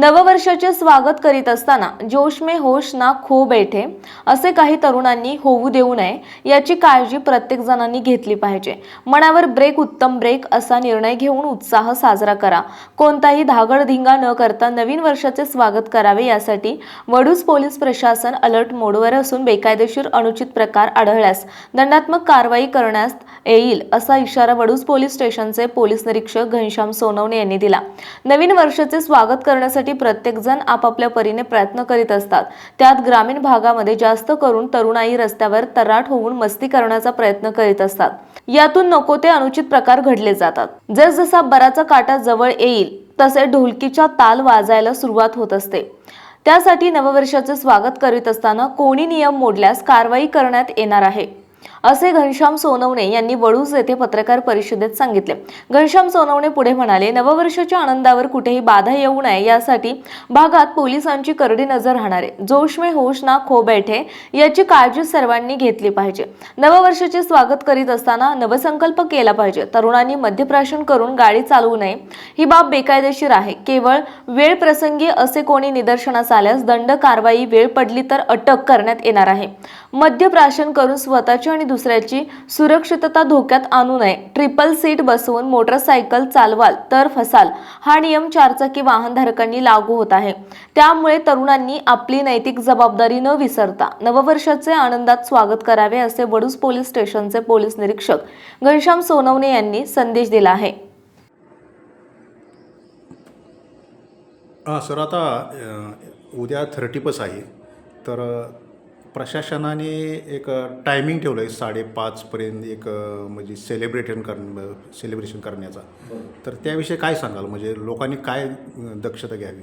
नववर्षाचे स्वागत करीत असताना जोश में होश ना खो बैठे असे काही तरुणांनी होऊ देऊ नये याची काळजी प्रत्येक जणांनी घेतली पाहिजे. मनावर ब्रेक उत्तम ब्रेक असा निर्णय घेऊन उत्साह साजरा करा. कोणताही धागडधिंगा न करता नवीन वर्षाचे स्वागत करावे यासाठी वडूज पोलीस प्रशासन अलर्ट मोडवर असून बेकायदेशीर अनुचित प्रकार आढळल्यास दंडात्मक कारवाई करण्यास येईल असा इशारा वडूज पोलीस स्टेशनचे पोलीस निरीक्षक घनश्याम सोनवणे यांनी दिला. नवीन वर्षाचे स्वागत करण्यासाठी प्रत्येकजण आपापल्या परीने प्रयत्न करीत असतात. त्यात ग्रामीण भागामध्ये जास्त करून तरुणाई रस्त्यावर तराट होऊन मस्ती करण्याचा प्रयत्न करीत असतात. यातून नको ते अनुचित प्रकार घडले जातात. जसजसा बराचा काटा जवळ येईल तसे ढोलकीच्या ताल वाजायला सुरुवात होत असते. त्यासाठी नववर्षाचे स्वागत करीत असताना कोणी नियम मोडल्यास कारवाई करण्यात येणार आहे. असे घनश्याम सोनवणे यांनी वळूज येथे पत्रकार परिषदेत सांगितले. घनश्याम सोनवणे पुढे म्हणाले नववर्षाच्या आनंदावर कुठेही बाधा येऊ नये यासाठी भागात पोलिसांची करडी नजर राहणार आहे. जोश में होश ना खो बैठे याची काळजी सर्वांनी घेतली पाहिजे. नववर्षाचे स्वागत करीत असताना नवसंकल्प केला पाहिजे. तरुणांनी मध्यप्राशन करून गाडी चालवू नये ही बाब बेकायदेशीर आहे. केवळ वेळ प्रसंगी असे कोणी निदर्शनास आल्यास दंड कारवाई वेळ पडली तर अटक करण्यात येणार आहे. मद्यप्राशन करून स्वतःची आणि दुसऱ्याची सुरक्षितता धोक्यात आणू नये. ट्रिपल सीट बसवून मोटरसायकल चालवाल तर फसाल. हा नियम चारचाकी वाहनधारकांनी लागू होत आहे. त्यामुळे तरुणांनी आपली नैतिक जबाबदारी न विसरता नववर्षाचे आनंदात स्वागत करावे असे वडूज पोलीस स्टेशनचे पोलीस निरीक्षक घनश्याम सोनवणे यांनी संदेश दिला आहे. हां सर आता उद्या थर्टी पस आहे. तर प्रशासनाने एक टायमिंग ठेवलं आहे साडेपाचपर्यंत एक म्हणजे सेलिब्रेशन कर सेलिब्रेशन करण्याचा. तर त्याविषयी काय सांगाल? म्हणजे लोकांनी काय दक्षता घ्यावी?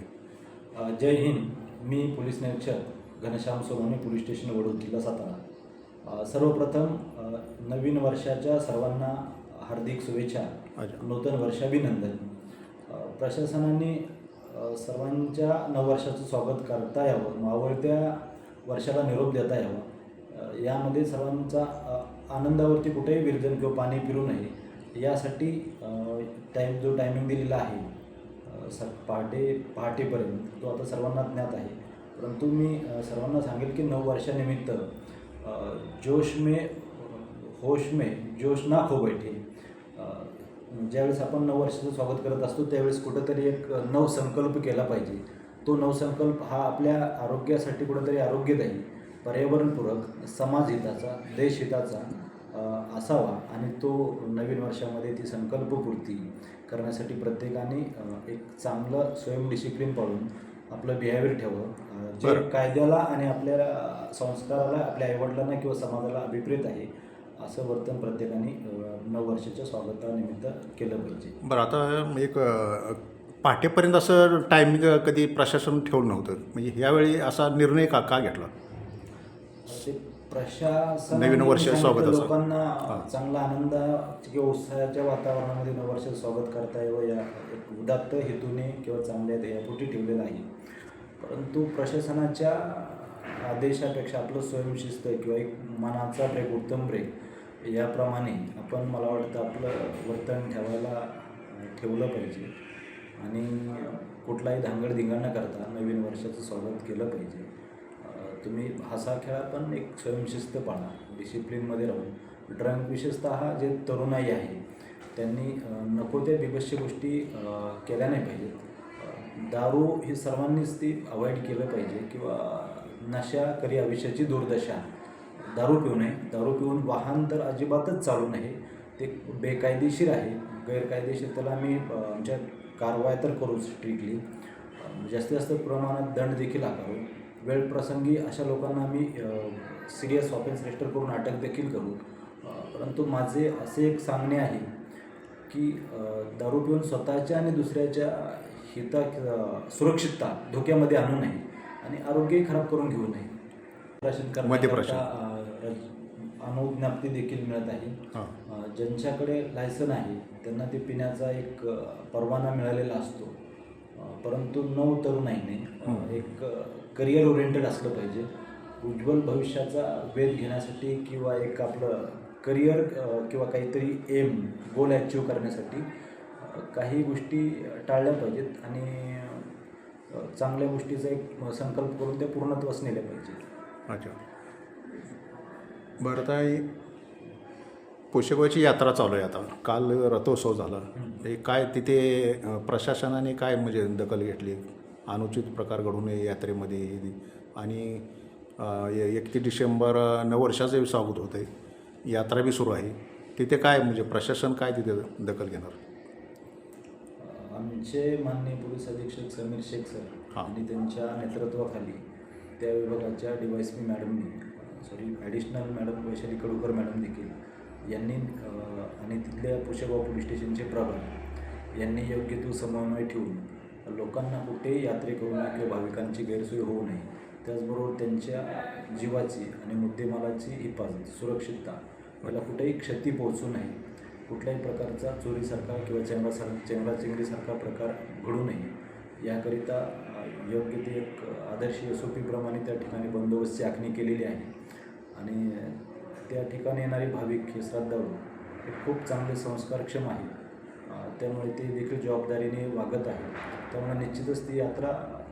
जय हिंद. मी पोलीस निरीक्षक घनश्याम सोनवणे पोलीस स्टेशन वडूद जिल्हा सातारा. सर्वप्रथम नवीन वर्षाच्या सर्वांना हार्दिक शुभेच्छा. नूतन वर्षाभिनंदन. प्रशासनाने सर्वांच्या नववर्षाचं स्वागत करता यावं. मावळत्या वर्षाला निरोप देता यावा. यामध्ये सर्वांचा आनंदावरती कुठेही विरजन किंवा पाणी फिरू नये यासाठी टाईम जो टायमिंग दिलेला आहे स पहाटे पहाटेपर्यंत तो आता सर्वांना ज्ञात आहे. परंतु मी सर्वांना सांगेल की नऊ वर्षानिमित्त जोश में होश में जोश ना खो बैठे. ज्यावेळेस आपण नऊ वर्षाचं स्वागत करत असतो त्यावेळेस कुठंतरी एक नव संकल्प केला पाहिजे. तो नवसंकल्प हा आपल्या आरोग्यासाठी कुठंतरी आरोग्यदायी पर्यावरणपूरक समाजहिताचा देशहिताचा असावा आणि तो नवीन वर्षामध्ये ती संकल्पपूर्ती करण्यासाठी प्रत्येकाने एक चांगलं स्वयंडिसिप्लिन पाळून आपलं बिहेवियर ठेवावं अ, जे. कायद्याला आणि आपल्या संस्काराला आपल्या आईवडिलांना किंवा समाजाला अभिप्रेत आहे असं वर्तन प्रत्येकाने नववर्षाच्या स्वागतानिमित्त केलं पाहिजे बरं आता एक पहाटेपर्यंत असं टायमिंग कधी प्रशासन ठेवलं नव्हतं म्हणजे यावेळी असा निर्णय का का घेतला प्रशासन नवीन वर्ष स्वागताचं. लोकांना हां. चांगला आनंद किंवा उत्साहाच्या वातावरणामध्ये नववर्ष स्वागत करता यावं या एक उदात्त हेतूने किंवा चांगल्या ध्येयापोटी ठेवलेलं आहे परंतु प्रशासनाच्या आदेशापेक्षा आपलं स्वयंशिस्त किंवा एक मनाचा ब्रेक उत्तम ब्रेक याप्रमाणे आपण मला वाटतं आपलं वर्तन ठेवायला ठेवलं पाहिजे आणि कुठलाही धांगडधिंगा न करता नवीन वर्षाचं स्वागत केलं पाहिजे. तुम्ही हसा खेळा पण एक स्वयंशिस्त पाळा डिसिप्लिनमध्ये राहून. ड्रंक विशेषतः जे तरुणाई आहे त्यांनी नको त्या बिभत्स्य गोष्टी केल्या नाही पाहिजेत. दारू ही सर्वांनीच ती अवॉइड केलं पाहिजे किंवा नशा करी आयुष्याची दुर्दशा. दारू पिऊ नये. दारू पिऊन वाहन तर अजिबातच चालू नये ते बेकायदेशीर आहे. गैरकायदेशीर त्याला आम्ही आमच्या कारवाई तर करू स्ट्रिक्टली जास्तीत जास्त प्रमाणात दंड देखील आकारू वेळ प्रसंगी अशा लोकांना आम्ही सिरियस ऑफेन्स रजिस्टर करून अटक देखील करू. परंतु माझे असे एक सांगणे आहे की दारू पिऊन स्वतःच्या आणि दुसऱ्याच्या हिता सुरक्षितता धोक्यामध्ये आणू नये आणि आरोग्यही खराब करून घेऊ नये. प्रशासन अनुज्ञप्ती देखील मिळत आहे. हां. ज्यांच्याकडे लायसन आहे त्यांना ते पिण्याचा एक परवाना मिळालेला असतो. परंतु नऊ तरुणाईने. एक करिअर ओरिएंटेड असलं पाहिजे. उज्ज्वल भविष्याचा वेध घेण्यासाठी किंवा एक आपलं करिअर किंवा काहीतरी एम गोल ॲचिव्ह करण्यासाठी काही गोष्टी टाळल्या पाहिजेत आणि चांगल्या गोष्टीचा एक संकल्प करून त्या पूर्णत्वास नेल्या पाहिजेत. अच्छा. ही पोषकवाची यात्रा चालू आहे आता. काल रथोत्सव झाला. हे काय तिथे प्रशासनाने काय म्हणजे दखल घेतली? अनुचित प्रकार घडू नये यात्रेमध्ये. आणि एकतीस डिसेंबर नववर्षाचं स्वागत होतं आहे यात्रा बी सुरू आहे. तिथे काय म्हणजे प्रशासन काय तिथे दखल घेणार? आमचे माननीय पोलीस अधीक्षक समीर शेख सर. आणि त्यांच्या नेतृत्वाखाली त्या विभागाच्या डिवायस पी मॅडमनी sorry additional madam Vaishali Kadukar madam देखील. यांनी आणि तिथल्या पुशेगाव पोलीस स्टेशनचे प्रभारी. यांनी योग्य तो समन्वय ठेवून लोकांना कुठेही यात्रे करू नये किंवा भाविकांची गैरसोय होऊ नये. त्याचबरोबर त्यांच्या जीवाची आणि मुद्देमालाची हिफाजत सुरक्षितता याला कुठेही क्षती पोहोचू नये. कुठल्याही प्रकारचा चोरीसारखा किंवा चेंगरासार चेंगराचेंगरीसारखा प्रकार घडू नये. याकरिता योग्य ते एक आदर्श एस ओ पीप्रमाणे त्या ठिकाणी बंदोबस्तची आखणी केलेली आहे. आणि त्या ठिकाणी येणारे भाविक हे श्रद्धाळू हे खूप चांगले संस्कारक्षम आहेत. त्यामुळे ते देखील जबाबदारीने वागत आहे त्यामुळे निश्चितच ती यात्रा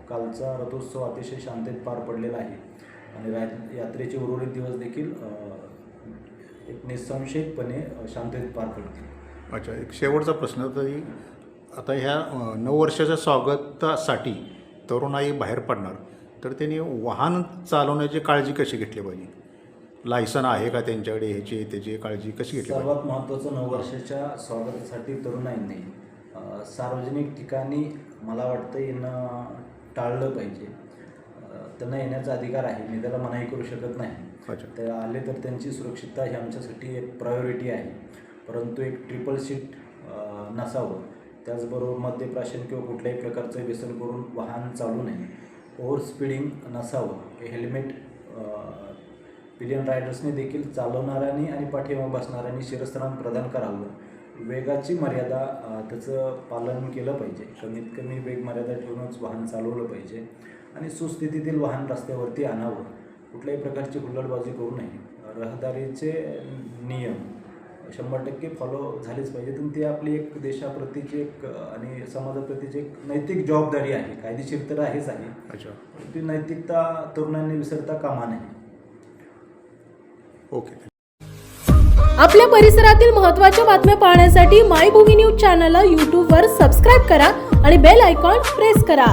कालचा रथोत्सव अतिशय शांततेत पार पडलेला आहे. आणि रा यात्रेचे उर्वरित दिवस देखील एक निसंशयितपणे अ, शांततेत पार पडतील. अच्छा एक शेवटचा प्रश्न तरी. आता ह्या नऊ वर्षाच्या स्वागतासाठी तरुणाई बाहेर पडणार तर त्यांनी वाहन चालवण्याची काळजी कशी घेतली पाहिजे? लायसन आहे का त्यांच्याकडे? ह्याची त्याची काळजी कशी घेतली सर्वात महत्त्वाचं नववर्षाच्या स्वागतासाठी तरुणाईंनी सार्वजनिक ठिकाणी मला वाटतं येणं टाळलं पाहिजे. त्यांना येण्याचा अधिकार आहे मी त्याला मनाई करू शकत नाही. ते आले तर त्यांची सुरक्षितता ही आमच्यासाठी एक प्रायोरिटी आहे. परंतु एक ट्रिपल सीट नसावं. त्याचबरोबर मद्यप्राशन किंवा कुठल्याही प्रकारचं व्यसन करून वाहन चालू नये. ओव्हर स्पीडिंग नसावं. हेल्मेट पिलियन रायडर्सने देखील चालवणाऱ्यांनी आणि पाठीमा बसणाऱ्यांनी शिरस्त्राण प्रदान करावं. वेगाची मर्यादा त्याचं पालन केलं पाहिजे. कमीत कमी वेग मर्यादा ठेवूनच वाहन चालवलं पाहिजे आणि सुस्थितीतील वाहन रस्त्यावरती आणावं. कुठल्याही प्रकारची हुल्लडबाजी करू नये. रहदारीचे नियम. शंभर टक्के फॉलो झालेच पाहिजेत आणि ती आपली एक देशाप्रतीची एक आणि समाजाप्रतीची एक नैतिक जबाबदारी आहे कायदेशीर तर आहेच आहे. अच्छा. ती नैतिकता तरुणांनी विसरता कामा नये. ओके. आपल्या परिसरातील महत्त्वाच्या बातम्या पाहण्यासाठी मायभूमी न्यूज चॅनलला यूट्यूबवर सबस्क्राईब करा आणि बेल आयकॉन प्रेस करा.